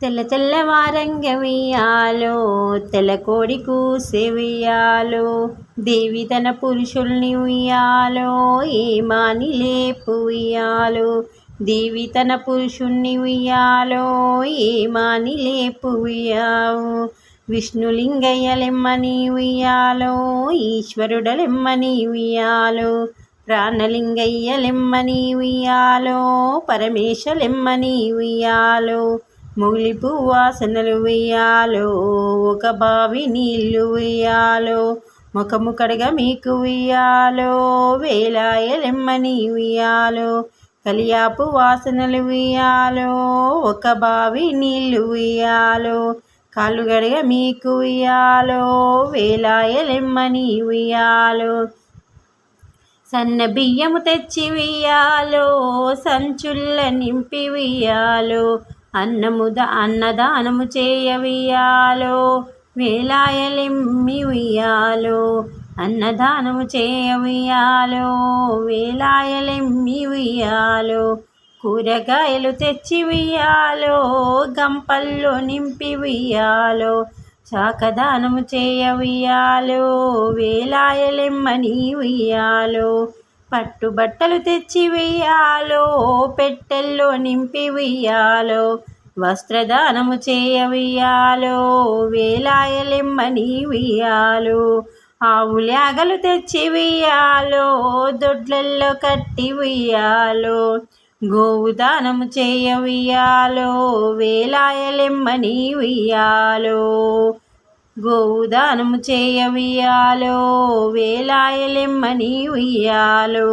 తెల్ల తెల్లవారంగ వియ్యాలో తెల్ల కోడి కూసే దేవి తన పురుషుల్ని ఉయ్యాలో ఏమాని లేపు ఉయ్యాలో దేవి తన పురుషుణ్ణి ఉయ్యాలో ఏమాని లేపు ఉయ్యావు విష్ణులింగయ్యలెమ్మని ఉయ్యాలో ఈశ్వరుడలెమ్మని ఉయ్యాలో ప్రాణలింగయ్యలెమ్మని ఉయ్యాలో పరమేశలెమ్మని ఉయ్యాలో ముగిలిపు వాసనలు వెయ్యాలో ఒక బావి నీళ్ళు వెయ్యాలో ముఖము కడగ మీకు వెయ్యాలో వేలాయలెమ్మని వెయ్యాలో కలియాపు వాసనలు వెయ్యాలో ఒక బావి నీళ్ళు వెయ్యాలో కాళ్ళు గడగ మీకు వెయ్యాలో వేలాయలెమ్మని ఉయ్యాలో. సన్న బియ్యము తెచ్చి వెయ్యాలో సంచుల్ల నింపి వెయ్యాలో అన్నముద అన్నదానము చేయవియాలో వేలాయలెమ్మి ఉయ్యాలో అన్నదానము చేయవియాలో వేలాయలెమ్మి ఉయ్యాలో కూరగాయలు తెచ్చి వెయ్యాలో గంపల్లో నింపి వెయ్యాలో శాకదానము చేయవియాలో వేలాయలెమ్మని ఉయ్యాలో పట్టుబట్టలు తెచ్చి వెయ్యాలో పెట్టెల్లో నింపి వెయ్యాలో వస్త్రదానము చేయవియాలో వేలాయలెమ్మని వెయ్యాలు ఆవులాగలు తెచ్చి వెయ్యాలో దొడ్లల్లో కట్టి వెయ్యాలో గోవు దానము చేయవియాలో వేలాయలెమ్మని వెయ్యాలో. గోదానము చేయవియాలో వేలాయలెమ్మని ఉయ్యాలో.